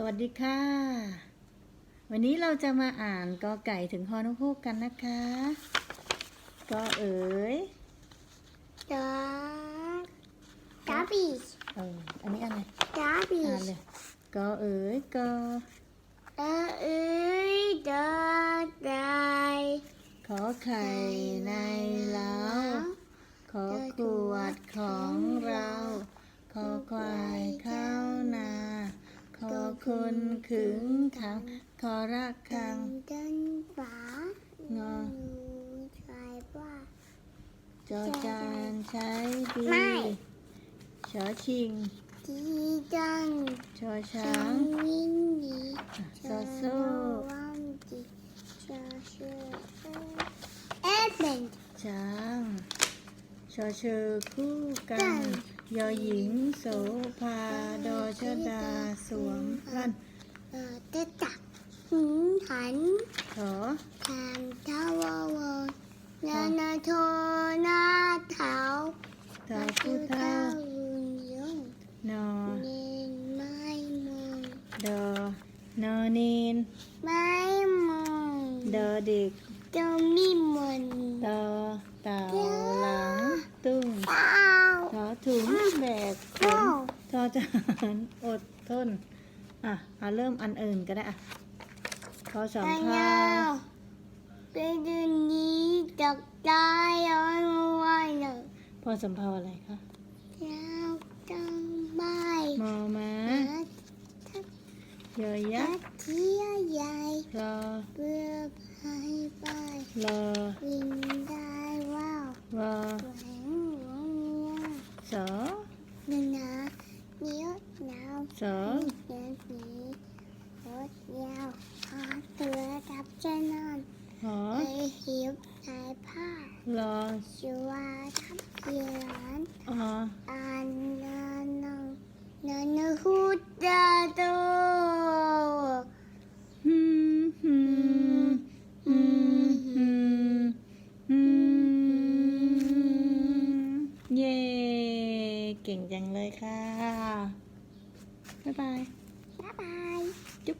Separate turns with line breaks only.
สวัสดีค่ะ วันนี้เราจะมาอ่านกอไก่ถึงฮอนกฮูกกันนะคะกอเอ๋ย
Dog. Dubbies.
เอออันนี้อะไรอ่าน
Dubbies.
เลยกอเอ๋ยกอ
The dog die.
ขอไข่ในเล้าขอขวดของเรา ขอควายเข้านา ขอ คุณขึงขังขอรักคัง
Dun phá.
Ngò.
Xoài qua.
จอจานใช้ดี
ไม่
ชอชิง
Đi dần.
ชอช้าง
Sang minh đi.
ซอโซ่
Vong đi. Cho sư. Elephant.
ช้างชอเชอคู่กัน
กัน
ยอหญิงโสภาดอ ชดาสวมรัน
เออจะ
จักหินถันเถอะ
ทางเท้าวัวนานาโท
นาเท้า
ตาผู้เท้าห
นอ
เนนไม่มอง
ดอนอเนน
ไม่มอง
ดอเด็ก
จะมีมน
ตอเต่าหลังตุ้ง
เท้า
ถุงแบกถุง
bao
ทอจานอดทน อะเอาเริ่มอันอื่นก็ได้อะขอสอง
anh
พา
nhau cái đừng đi chặt tay ở ngoài rồi
พอสำเพาอะไรคะ
nhau trong bay
มอม้า
thắt
ยอยัก
thắt
ษ์
chia dài
รอ
vừa hai bay
รอ
bình đai wow
วอ
quảng quảng nha
สอ
Nên là nhớ nào
สอ
Nhớ nhỉ Hốt nhau Họ tựa đập trên non
หอ
Hãy hiểu Thái phá
รอ
Chùa thắp diễn
ออ
An nơ nơ Nơ nơ hút ra tô
ฮึมฮึมฮึมฮึมฮึมเย่ เก่งจังเลยค่ะ บ๊ายบาย
Bye bye
จุ๊บ